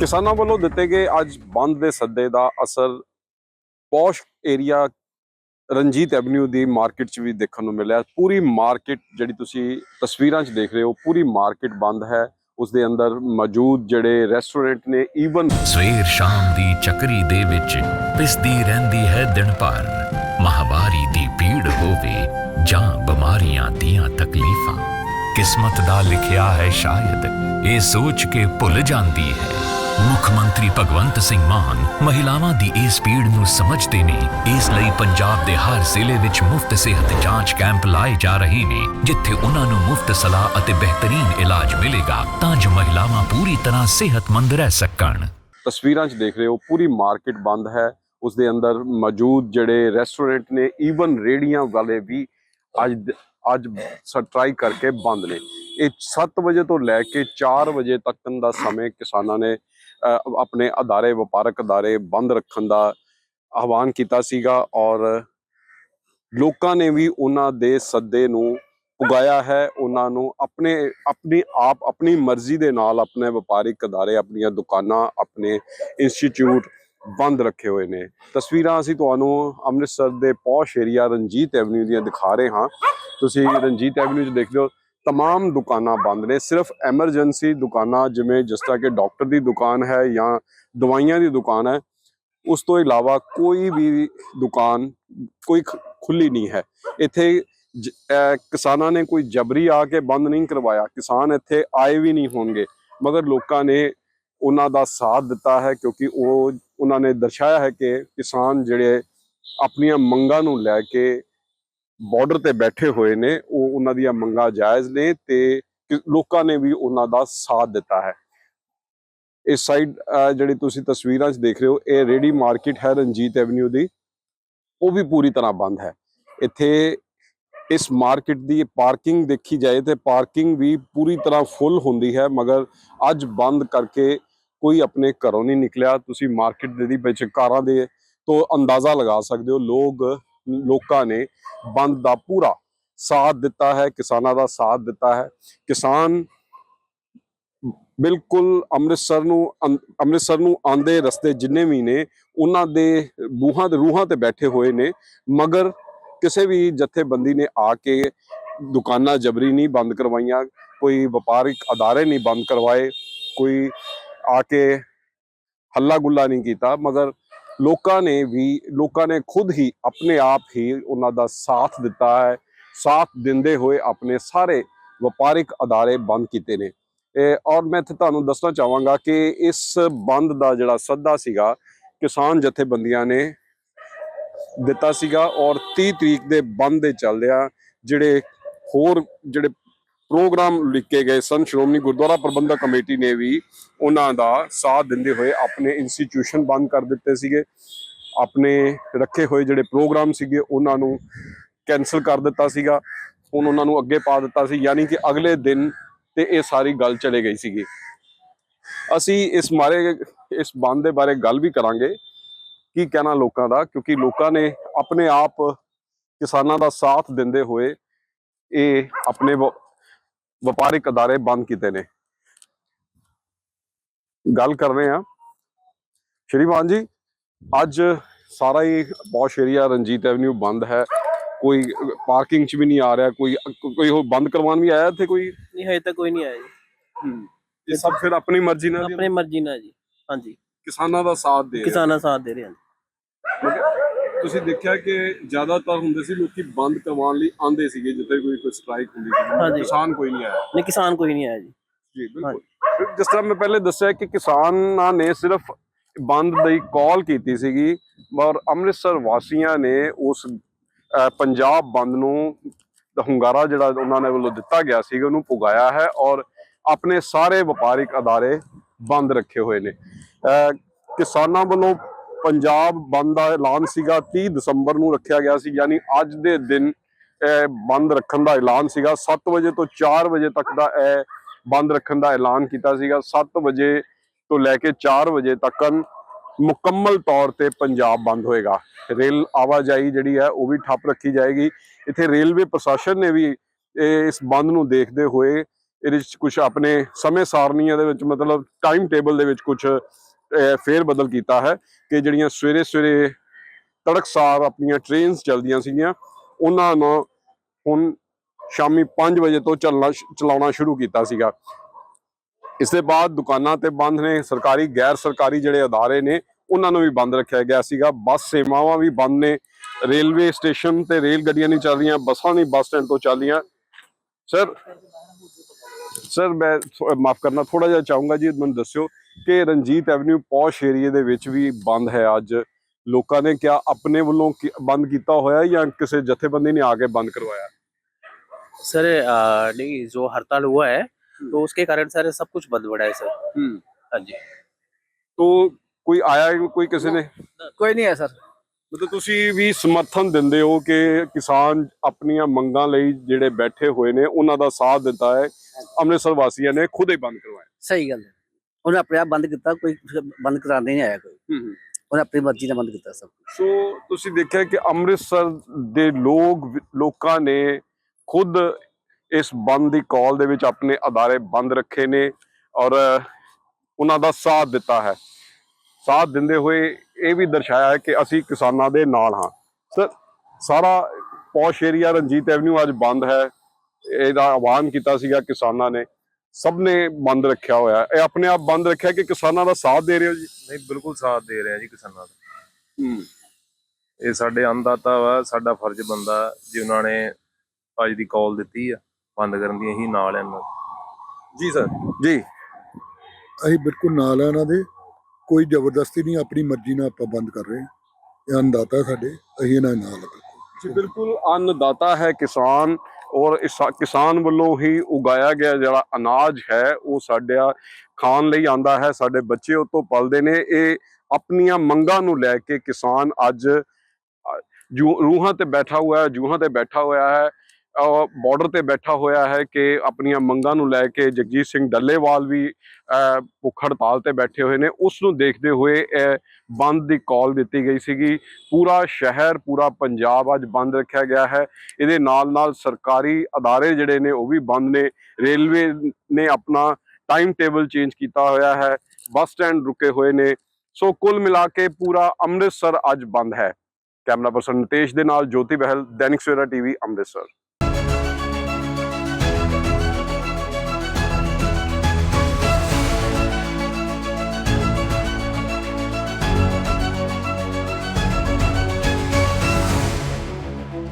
ਕਿਸਾਨਾਂ ਵੱਲੋਂ ਦਿੱਤੇ ਗਏ ਅੱਜ ਬੰਦ ਦੇ ਸੱਦੇ ਦਾ ਅਸਰ ਪੌਸ਼ ਏਰੀਆ ਰਣਜੀਤ ਐਵਨਿਊ ਦੀ ਮਾਰਕੀਟ 'ਚ ਵੀ ਦੇਖਣ ਨੂੰ ਮਿਲਿਆ। ਪੂਰੀ ਮਾਰਕੀਟ ਜਿਹੜੀ ਤੁਸੀਂ ਤਸਵੀਰਾਂ 'ਚ ਦੇਖ ਰਹੇ ਹੋ, ਪੂਰੀ ਮਾਰਕੀਟ ਬੰਦ ਹੈ। ਉਸ ਦੇ ਅੰਦਰ ਮੌਜੂਦ ਜਿਹੜੇ ਰੈਸਟੋਰੈਂਟ ਨੇ, ਈਵਨ ਸਵੇਰ ਸ਼ਾਮ ਦੀ ਚੱਕਰੀ ਦੇ ਵਿੱਚ ਪਿਸਦੀ ਰਹਿੰਦੀ ਹੈ ਦਿਨ ਭਰ। ਮਹਾਵਾਰੀ ਦੀ ਭੀੜ ਹੋਵੇ ਜਾਂ ਬਿਮਾਰੀਆਂ ਦੀਆਂ ਤਕਲੀਫਾਂ। ਕਿਸਮਤ ਦਾ ਲਿਖਿਆ ਹੈ ਸ਼ਾਇਦ, ਇਹ ਸੋਚ ਕੇ ਭੁੱਲ ਜਾਂਦੀ ਹੈ। ਮੁੱਖ ਮੰਤਰੀ ਭਗਵੰਤ ਸਿੰਘ ਮਾਨ ਮਹਿਲਾਵਾਂ ਦੀ ਇਸ ਪੀੜ ਨੂੰ ਸਮਝਦੇ ਨੇ। ਇਸ ਲਈ ਪੰਜਾਬ ਦੇ ਹਰ ਜ਼ਿਲ੍ਹੇ ਵਿੱਚ ਮੁਫਤ ਸਿਹਤ ਜਾਂਚ ਕੈਂਪ ਲਾਏ ਜਾ ਰਹੇ ਨੇ, ਜਿੱਥੇ ਉਹਨਾਂ ਨੂੰ ਮੁਫਤ ਸਲਾਹ ਅਤੇ ਬਿਹਤਰੀਨ ਇਲਾਜ ਮਿਲੇਗਾ ਤਾਂ ਜੋ ਮਹਿਲਾਵਾਂ ਪੂਰੀ ਤਰ੍ਹਾਂ ਸਿਹਤਮੰਦ ਰਹਿ ਸਕਣ। ਤਸਵੀਰਾਂ 'ਚ ਦੇਖ ਰਹੇ ਹੋ, ਪੂਰੀ ਮਾਰਕੀਟ ਬੰਦ ਹੈ। ਉਸ ਦੇ ਅੰਦਰ ਮੌਜੂਦ ਜਿਹੜੇ ਰੈਸਟੋਰੈਂਟ ਨੇ ਈਵਨ ਰੇੜੀਆਂ ਵਾਲੇ ਵੀ ਅੱਜ ਅੱਜ ਸਟ੍ਰਾਈਕ ਕਰਕੇ ਬੰਦ ਨੇ। ਇਹ 7 ਵਜੇ ਤੋਂ ਲੈ ਕੇ 4 ਵਜੇ ਤੱਕ ਦਾ ਸਮੇਂ ਕਿਸਾਨਾਂ ਨੇ ਆਪਣੇ ਅਦਾਰੇ, ਵਪਾਰਕ ਅਦਾਰੇ ਬੰਦ ਰੱਖਣ ਦਾ ਆਹਵਾਨ ਕੀਤਾ ਸੀਗਾ ਔਰ ਲੋਕਾਂ ਨੇ ਵੀ ਉਹਨਾਂ ਦੇ ਸੱਦੇ ਨੂੰ ਉਗਾਇਆ ਹੈ। ਉਹਨਾਂ ਨੂੰ ਆਪਣੇ, ਆਪਣੀ ਆਪ, ਆਪਣੀ ਮਰਜ਼ੀ ਦੇ ਨਾਲ ਆਪਣੇ ਵਪਾਰਿਕ ਅਦਾਰੇ, ਆਪਣੀਆਂ ਦੁਕਾਨਾਂ, ਆਪਣੇ ਇੰਸਟੀਚਿਊਟ ਬੰਦ ਰੱਖੇ ਹੋਏ ਨੇ। ਤਸਵੀਰਾਂ ਅਸੀਂ ਤੁਹਾਨੂੰ ਅੰਮ੍ਰਿਤਸਰ ਦੇ ਪੌਸ਼ ਏਰੀਆ ਰਣਜੀਤ ਐਵਨਿਊ ਦੀਆਂ ਦਿਖਾ ਰਹੇ ਹਾਂ। ਤੁਸੀਂ ਰਣਜੀਤ ਐਵਨਿਊ 'ਚ ਦੇਖ ਲਓ तमाम ਦੁਕਾਨਾਂ ਬੰਦ ਨੇ ਸਿਰਫ ਐਮਰਜੈਂਸੀ ਦੁਕਾਨਾਂ ਜਿਵੇਂ ਜਿਸ ਤਰ੍ਹਾਂ ਕਿ ਡਾਕਟਰ ਦੀ ਦੁਕਾਨ ਹੈ ਜਾਂ ਦਵਾਈਆਂ ਦੀ ਦੁਕਾਨ ਹੈ ਉਸ ਤੋਂ ਇਲਾਵਾ ਕੋਈ ਵੀ ਦੁਕਾਨ ਕੋਈ ਖੁੱਲੀ ਨਹੀਂ ਹੈ ਇੱਥੇ ਜ- ਅਹ ਕਿਸਾਨਾਂ ਨੇ ਕੋਈ ਜਬਰੀ ਆ ਕੇ ਬੰਦ ਨਹੀਂ ਕਰਵਾਇਆ ਕਿਸਾਨ ਇੱਥੇ ਆਏ ਵੀ ਨਹੀਂ ਹੋਣਗੇ ਮਗਰ ਲੋਕਾਂ ਨੇ ਉਹਨਾਂ ਦਾ ਸਾਥ ਦਿੱਤਾ ਹੈ ਕਿਉਂਕਿ ਉਹ ਉਹਨਾਂ ਨੇ ਦਰਸਾਇਆ ਹੈ ਕਿ ਕਿਸਾਨ ਜਿਹੜੇ ਆਪਣੀਆਂ ਮੰਗਾਂ ਨੂੰ ਲੈ ਕੇ ਬਾਰਡਰ ਤੇ ਬੈਠੇ ਹੋਏ ਨੇ, ਉਹ ਉਹਨਾਂ ਦੀਆਂ ਮੰਗਾਂ ਜਾਇਜ਼ ਨੇ ਤੇ ਲੋਕਾਂ ਨੇ ਵੀ ਉਹਨਾਂ ਦਾ ਸਾਥ ਦਿੱਤਾ ਹੈ। ਇਸ ਸਾਈਡ ਜਿਹੜੀ ਤੁਸੀਂ ਤਸਵੀਰਾਂ 'ਚ ਦੇਖ ਰਹੇ ਹੋ, ਇਹ ਰੇਡੀ ਮਾਰਕੀਟ ਹੈ ਰਣਜੀਤ ਐਵਨਿਊ ਦੀ। ਉਹ ਵੀ ਪੂਰੀ ਤਰ੍ਹਾਂ ਬੰਦ ਹੈ। ਇੱਥੇ ਇਸ ਮਾਰਕੀਟ ਦੀ ਪਾਰਕਿੰਗ ਦੇਖੀ ਜਾਏ ਤੇ ਪਾਰਕਿੰਗ ਵੀ ਪੂਰੀ ਤਰ੍ਹਾਂ ਫੁੱਲ ਹੁੰਦੀ ਹੈ, ਮਗਰ ਅੱਜ ਬੰਦ ਕਰਕੇ ਕੋਈ ਆਪਣੇ ਘਰੋਂ ਨਹੀਂ ਨਿਕਲਿਆ। ਤੁਸੀਂ ਮਾਰਕੀਟ ਦੇ ਦੀ ਵਿੱਚ ਕਾਰਾਂ ਦੇ ਤੋਂ ਅੰਦਾਜ਼ਾ ਲਗਾ ਸਕਦੇ ਹੋ, ਲੋਕ ਲੋਕਾਂ ਨੇ ਬੰਦ ਦਾ ਪੂਰਾ ਸਾਥ ਦਿੱਤਾ ਹੈ, ਕਿਸਾਨਾਂ ਦਾ ਸਾਥ ਦਿੱਤਾ ਹੈ। ਕਿਸਾਨ ਬਿਲਕੁਲ ਅੰਮ੍ਰਿਤਸਰ ਨੂੰ ਅੰਮ੍ਰਿਤਸਰ ਨੂੰ ਆਂਦੇ ਰਸਤੇ ਜਿੰਨੇ ਵੀ ਨੇ, ਉਹਨਾਂ ਦੇ ਬੂਹਾਂ ਤੇ ਰੂਹਾਂ ਤੇ ਬੈਠੇ ਹੋਏ ਨੇ, ਮਗਰ ਕਿਸੇ ਵੀ ਜਥੇਬੰਦੀ ਨੇ ਆ ਕੇ ਦੁਕਾਨਾਂ ਜਬਰੀ ਨਹੀਂ ਬੰਦ ਕਰਵਾਈਆਂ, ਕੋਈ ਵਪਾਰਿਕ ਅਦਾਰੇ ਨਹੀਂ ਬੰਦ ਕਰਵਾਏ, ਕੋਈ ਆ ਕੇ ਹੱਲਾ ਗੁੱਲਾ ਨਹੀਂ ਕੀਤਾ, ਮਗਰ ਲੋਕਾਂ ਨੇ ਵੀ, ਲੋਕਾਂ ਨੇ ਖੁਦ ਹੀ ਆਪਣੇ ਆਪ ਹੀ ਉਹਨਾਂ ਦਾ ਸਾਥ ਦਿੱਤਾ ਹੈ। ਸਾਥ ਦਿੰਦੇ ਹੋਏ ਆਪਣੇ ਸਾਰੇ ਵਪਾਰਿਕ ਅਦਾਰੇ ਬੰਦ ਕੀਤੇ ਨੇ। ਇਹ ਔਰ ਮੈਂ ਇੱਥੇ ਤੁਹਾਨੂੰ ਦੱਸਣਾ ਚਾਹਾਂਗਾ ਕਿ ਇਸ ਬੰਦ ਦਾ ਜਿਹੜਾ ਸੱਦਾ ਸੀਗਾ, ਕਿਸਾਨ ਜਥੇਬੰਦੀਆਂ ਨੇ ਦਿੱਤਾ ਸੀਗਾ ਔਰ 30 ਤਰੀਕ ਦੇ ਬੰਦ ਦੇ ਚੱਲਦਿਆਂ ਜਿਹੜੇ ਹੋਰ ਜਿਹੜੇ ਪ੍ਰੋਗਰਾਮ ਲਿਖੇ ਗਏ ਸਨ। ਸ਼੍ਰੋਮਣੀ ਗੁਰਦੁਆਰਾ ਪ੍ਰਬੰਧਕ ਕਮੇਟੀ ਨੇ ਵੀ ਉਹਨਾਂ ਦਾ ਸਾਥ ਦਿੰਦੇ ਹੋਏ ਆਪਣੇ ਇੰਸਟੀਚਿਊਸ਼ਨ ਬੰਦ ਕਰ ਦਿੱਤੇ ਸੀਗੇ। ਆਪਣੇ ਰੱਖੇ ਹੋਏ ਜਿਹੜੇ ਪ੍ਰੋਗਰਾਮ ਸੀਗੇ, ਉਹਨਾਂ ਨੂੰ ਕੈਨਸਲ ਕਰ ਦਿੱਤਾ ਸੀਗਾ। ਹੁਣ ਉਹਨਾਂ ਨੂੰ ਅੱਗੇ ਪਾ ਦਿੱਤਾ ਸੀ, ਯਾਨੀ ਕਿ ਅਗਲੇ ਦਿਨ ਤੇ ਇਹ ਸਾਰੀ ਗੱਲ ਚਲੇ ਗਈ ਸੀਗੀ। ਅਸੀਂ ਇਸ ਮਾਰੇ, ਇਸ ਬੰਦ ਦੇ ਬਾਰੇ ਗੱਲ ਵੀ ਕਰਾਂਗੇ, ਕੀ ਕਹਿਣਾ ਲੋਕਾਂ ਦਾ, ਕਿਉਂਕਿ ਲੋਕਾਂ ਨੇ ਆਪਣੇ ਆਪ ਕਿਸਾਨਾਂ ਦਾ ਸਾਥ ਦਿੰਦੇ ਹੋਏ ਇਹ ਆਪਣੇ ਵ- ਵਪਾਰਿਕ ਅਦਾਰੇ ਬੰਦ ਕੀਤੇ ਨੇ। ਗੱਲ ਕਰ ਰਹੇ ਹਾਂ। ਸ਼੍ਰੀਮਾਨ ਜੀ ਅੱਜ ਸਾਰਾ ਹੀ ਪੌਸ਼ ਏਰੀਆ ਰਣਜੀਤ ਐਵਨਿਊ ਬੰਦ ਹੈ। ਕੋਈ ਪਾਰਕਿੰਗ 'ਚ ਵੀ ਨਹੀਂ ਆ ਰਿਹਾ ਕੋਈ ਕੋਈ ਹੋਰ ਬੰਦ ਕਰਵਾਉਣ ਵੀ ਆਇਆ ਇੱਥੇ ਕੋਈ? ਨਹੀਂ ਹਜੇ ਤੱਕ ਕੋਈ ਨਹੀਂ ਆਇਆ ਜੀ। ਇਹ ਸਭ ਫਿਰ ਆਪਣੀ ਮਰਜ਼ੀ ਨਾਲ ਆਪਣੀ ਮਰਜ਼ੀ ਨਾਲ ਜੀ ਹਾਂਜੀ। ਕਿਸਾਨਾਂ ਦਾ ਸਾਥ ਦੇ ਰਹੇ ਕਿਸਾਨਾਂ ਸਾਥ ਦੇ ਰਹੇ ਹਨ ਤੁਸੀਂ ਦੇਖਿਆ ਕਿ ਜ਼ਿਆਦਾਤਰ ਹੁੰਦੇ ਸੀ ਲੋਕੀ ਬੰਦ ਕਰਵਾਉਣ ਲਈ ਆਂਦੇ ਸੀਗੇ ਜਿੱਥੇ ਕੋਈ ਕੋਈ ਸਟ੍ਰਾਈਕ ਹੁੰਦੀ ਸੀ। ਹਾਂਜੀ। ਕਿਸਾਨ ਕੋਈ ਨਹੀਂ ਆਇਆ। ਨਹੀਂ ਕਿਸਾਨ ਕੋਈ ਨਹੀਂ ਆਇਆ ਜੀ। ਜੀ ਬਿਲਕੁਲ। ਜਿਸ ਤਰ੍ਹਾਂ ਮੈਂ ਪਹਿਲੇ ਦੱਸਿਆ ਕਿ ਕਿਸਾਨਾਂ ਨੇ ਸਿਰਫ ਬੰਦ ਦੀ ਕਾਲ ਕੀਤੀ ਸੀਗੀ ਔਰ ਅੰਮ੍ਰਿਤਸਰ ਵਾਸੀਆਂ ਨੇ ਉਸ ਅਹ, ਪੰਜਾਬ ਬੰਦ ਨੂੰ ਦਾ ਹੁੰਗਾਰਾ ਜਿਹੜਾ ਉਹਨਾਂ ਨੇ ਵੱਲੋਂ ਦਿੱਤਾ ਗਿਆ ਸੀ ਉਹਨੂੰ ਪੁਗਾਇਆ ਹੈ ਔਰ ਆਪਣੇ ਸਾਰੇ ਵਪਾਰਿਕ ਅਦਾਰੇ ਬੰਦ ਰੱਖੇ ਹੋਏ ਨੇ। ਅਹ, ਕਿਸਾਨਾਂ ਵੱਲੋਂ ਪੰਜਾਬ ਬੰਦ ਦਾ ਐਲਾਨ ਸੀਗਾ 30 ਦਸੰਬਰ ਨੂੰ ਰੱਖਿਆ ਗਿਆ ਸੀ, ਯਾਨੀ ਅੱਜ ਦੇ ਦਿਨ ਇਹ ਬੰਦ ਰੱਖਣ ਦਾ ਐਲਾਨ ਸੀਗਾ। 7 ਵਜੇ ਤੋਂ 4 ਵਜੇ ਤੱਕ ਦਾ ਇਹ ਬੰਦ ਰੱਖਣ ਦਾ ਐਲਾਨ ਕੀਤਾ ਸੀਗਾ। 7 ਵਜੇ ਤੋਂ ਲੈ ਕੇ 4 ਵਜੇ ਤੱਕ ਮੁਕੰਮਲ ਤੌਰ ਤੇ ਪੰਜਾਬ ਬੰਦ ਹੋਏਗਾ। ਰੇਲ ਆਵਾਜਾਈ ਜਿਹੜੀ ਹੈ, ਉਹ ਵੀ ਠੱਪ ਰੱਖੀ ਜਾਏਗੀ। ਇੱਥੇ ਰੇਲਵੇ ਪ੍ਰਸ਼ਾਸਨ ਨੇ ਵੀ ਇਹ ਇਸ ਬੰਦ ਨੂੰ ਦੇਖਦੇ ਹੋਏ ਇਹਦੇ ਵਿੱਚ ਕੁਝ ਆਪਣੇ ਸਮੇਂ ਸਾਰਣੀਆਂ ਦੇ ਵਿੱਚ ਮਤਲਬ ਟਾਈਮ ਟੇਬਲ ਦੇ ਵਿੱਚ ਕੁਝ ਫੇਰ ਬਦਲ ਕੀਤਾ ਹੈ ਕਿ ਜਿਹੜੀਆਂ ਸਵੇਰੇ ਸਵੇਰੇ ਤੜਕਸਾਰ ਆਪਣੀਆਂ ਟ੍ਰੇਨਸ ਚੱਲਦੀਆਂ ਸੀਗੀਆਂ, ਉਹਨਾਂ ਨੂੰ ਹੁਣ ਸ਼ਾਮੀ 5 ਵਜੇ ਤੋਂ ਚੱਲਣਾ ਚਲਾਉਣਾ ਸ਼ੁਰੂ ਕੀਤਾ ਸੀਗਾ। ਇਸ ਦੇ ਬਾਅਦ ਦੁਕਾਨਾਂ ਤੇ ਬੰਦ ਨੇ, ਸਰਕਾਰੀ, ਗੈਰ ਸਰਕਾਰੀ ਜਿਹੜੇ ਅਦਾਰੇ ਨੇ, ਉਹਨਾਂ ਨੂੰ ਵੀ ਬੰਦ ਰੱਖਿਆ ਗਿਆ ਸੀਗਾ। ਬੱਸ ਸੇਵਾਵਾਂ ਵੀ ਬੰਦ ਨੇ, ਰੇਲਵੇ ਸਟੇਸ਼ਨ ਤੇ ਰੇਲ ਗੱਡੀਆਂ ਨਹੀਂ ਚੱਲ ਰਹੀਆਂ, ਬੱਸਾਂ ਨਹੀਂ ਬੱਸ ਸਟੈਂਡ ਤੋਂ ਚੱਲ ਰਹੀਆਂ। ਸਰ ਸਰ, ਮੈਂ ਮਾਫ ਕਰਨਾ ਥੋੜਾ ਜਿਹਾ ਚਾਹੂੰਗਾ ਜੀ, ਮੈਨੂੰ ਦੱਸਿਓ ਕਿ ਰਣਜੀਤ ਐਵਨਿਊ ਪੌਸ਼ ਏਰੀਏ ਦੇ ਵਿੱਚ ਵੀ ਬੰਦ ਹੈ ਅੱਜ ਲੋਕਾਂ ਨੇ ਕਿਹਾ ਆਪਣੇ ਵੱਲੋਂ ਕੀ- ਬੰਦ ਕੀਤਾ ਹੋਇਆ ਜਾਂ ਕਿਸੇ ਜਥੇਬੰਦੀ ਨੇ ਆ ਕੇ ਬੰਦ ਕਰਵਾਇਆ सर अ, नहीं जो हड़ताल हुआ है तो उसके कारण सर सब कुछ बंद पड़ा है सर ਹੂੰ हाँ जी ਤੋ ਕੋਈ ਆਇਆ ਹੀ ਕੋਈ ਕਿਸੇ ਨੇ ਕੋਈ ਨਹੀਂ ਹੈ ਸਰ ਮਤਲਬ ਤੁਸੀਂ ਵੀ ਸਮਰਥਨ ਦਿੰਦੇ ਹੋ ਕਿ ਕਿਸਾਨ ਆਪਣੀਆਂ ਮੰਗਾਂ ਲਈ ਜਿਹੜੇ ਬੈਠੇ ਹੋਏ ਨੇ ਉਹਨਾਂ ਦਾ ਸਾਥ ਦਿੱਤਾ ਹੈ ਅੰਮ੍ਰਿਤਸਰ ਵਾਸੀਆਂ ਨੇ ਖੁਦ ਹੀ ਬੰਦ ਕਰਵਾਇਆ ਸਹੀ ਗੱਲ ਹੈ ਉਹਨੇ ਆਪਣੇ ਆਪ ਬੰਦ ਕੀਤਾ ਕੋਈ ਬੰਦ ਕਰਾਉਂਦੇ ਨਹੀਂ ਆਇਆ ਕੋਈ। ਉਹਨੇ ਆਪਣੀ ਮਰਜ਼ੀ ਨਾਲ ਬੰਦ ਕੀਤਾ ਸਭ। ਸੋ ਤੁਸੀਂ ਦੇਖਿਆ ਕਿ ਅੰਮ੍ਰਿਤਸਰ ਦੇ ਲੋਕ ਲੋਕਾਂ ਨੇ ਖੁਦ ਇਸ ਬੰਦ ਦੀ ਕਾਲ ਦੇ ਵਿੱਚ ਆਪਣੇ ਅਦਾਰੇ ਬੰਦ ਰੱਖੇ ਨੇ ਔਰ ਉਹਨਾਂ ਦਾ ਸਾਥ ਦਿੱਤਾ ਹੈ। ਸਾਥ ਦਿੰਦੇ ਹੋਏ ਇਹ ਵੀ ਦਰਸਾਇਆ ਹੈ ਕਿ ਅਸੀਂ ਕਿਸਾਨਾਂ ਦੇ ਨਾਲ ਹਾਂ। ਸਰ ਸਾਰਾ ਪੌਸ਼ ਏਰੀਆ ਰਣਜੀਤ ਐਵਨਿਊ ਅੱਜ ਬੰਦ ਹੈ। ਇਹਦਾ ਆਹਵਾਨ ਕੀਤਾ ਸੀਗਾ ਕਿਸਾਨਾਂ ਨੇ। ਸਭ ਨੇ ਬੰਦ ਰੱਖਿਆ ਹੋਇਆ ਹੈ। ਇਹ ਆਪਣੇ ਆਪ ਬੰਦ ਰੱਖਿਆ ਕਿ ਕਿਸਾਨਾਂ ਦਾ ਸਾਥ ਦੇ ਰਹੇ ਹੋ ਜੀ? ਨਹੀਂ ਬਿਲਕੁਲ ਸਾਥ ਦੇ ਰਿਹਾ ਜੀ ਕਿਸਾਨਾਂ ਦਾ। ਹੂੰ। ਇਹ ਸਾਡੇ ਅੰਨਦਾਤਾ ਵਾ ਸਾਡਾ ਫਰਜ਼ ਬੰਦਾ ਜੇ ਉਹਨਾਂ ਨੇ ਅੱਜ ਦੀ ਕਾਲ ਦਿੱਤੀ ਆ ਬੰਦ ਕਰਨ ਦੀ ਅਸੀਂ ਨਾਲ ਇਹਨਾਂ ਜੀ ਸਰ। ਜੀ। ਅਸੀਂ ਬਿਲਕੁਲ ਨਾਲ ਆ ਇਹਨਾਂ ਦੇ। ਕੋਈ ਜ਼ਬਰਦਸਤੀ ਨਹੀਂ ਆਪਣੀ ਮਰਜ਼ੀ ਨਾਲ ਆਪਾਂ ਬੰਦ ਕਰ ਰਹੇ ਹਾਂ। ਇਹ ਅੰਦਾਤਾ ਸਾਡੇ ਅਸੀਂ ਇਹਨਾਂ ਦੇ ਨਾਲ ਆ ਬਿਲਕੁਲ। ਜੀ ਬਿਲਕੁਲ ਅੰਨਦਾਤਾ ਹੈ ਕਿਸਾਨ। ਔਰ ਇਸ ਕਿਸਾਨ ਵੱਲੋਂ ਹੀ ਉਗਾਇਆ ਗਿਆ ਜਿਹੜਾ ਅਨਾਜ ਹੈ ਉਹ ਸਾਡਿਆ ਖਾਣ ਲਈ ਆਂਦਾ ਹੈ ਸਾਡੇ ਬੱਚੇ ਉਹ ਤੋਂ ਪਲਦੇ ਨੇ। ਇਹ ਆਪਣੀਆਂ ਮੰਗਾਂ ਨੂੰ ਲੈ ਕੇ ਕਿਸਾਨ ਅੱਜ ਅ, ਜੂ ਰੂਹਾਂ ਤੇ ਬੈਠਾ ਹੋਇਆ ਹੈ ਜੂਹਾਂ ਤੇ ਬੈਠਾ ਹੋਇਆ ਹੈ। ਬਾਰਡਰ ਤੇ ਬੈਠਾ ਹੋਇਆ ਹੈ ਕਿ ਆਪਣੀਆਂ ਮੰਗਾਂ ਨੂੰ ਲੈ ਕੇ ਜਗਜੀਤ ਸਿੰਘ ਡੱਲੇਵਾਲ ਵੀ ਭੁੱਖ ਹੜਤਾਲ ਤੇ ਬੈਠੇ ਹੋਏ ਨੇ। ਉਸ ਨੂੰ ਦੇਖਦੇ ਹੋਏ, ਇਹ ਬੰਦ ਦੀ ਕਾਲ ਦਿੱਤੀ ਗਈ ਸੀਗੀ। ਪੂਰਾ ਸ਼ਹਿਰ, ਪੂਰਾ ਪੰਜਾਬ ਅੱਜ ਬੰਦ ਰੱਖਿਆ ਗਿਆ ਹੈ। ਇਹਦੇ ਨਾਲ ਨਾਲ ਸਰਕਾਰੀ ਅਦਾਰੇ ਜਿਹੜੇ ਨੇ, ਉਹ ਵੀ ਬੰਦ ਨੇ। ਰੇਲਵੇ ਨੇ ਆਪਣਾ ਟਾਈਮ ਟੇਬਲ ਚੇਂਜ ਕੀਤਾ ਹੋਇਆ ਹੈ। ਬੱਸ ਸਟੈਂਡ ਰੁਕੇ ਹੋਏ ਨੇ। ਸੋ ਕੁੱਲ ਮਿਲਾ ਕੇ ਪੂਰਾ ਅੰਮ੍ਰਿਤਸਰ ਅੱਜ ਬੰਦ ਹੈ। ਕੈਮਰਾ ਪਰਸਨ ਨਿਤੇਸ਼ ਦੇ ਨਾਲ ਜੋਤੀ ਬਹਿਲ, ਦੈਨਿਕ ਸਵੇਰਾ ਟੀਵੀ ਅੰਮ੍ਰਿਤਸਰ।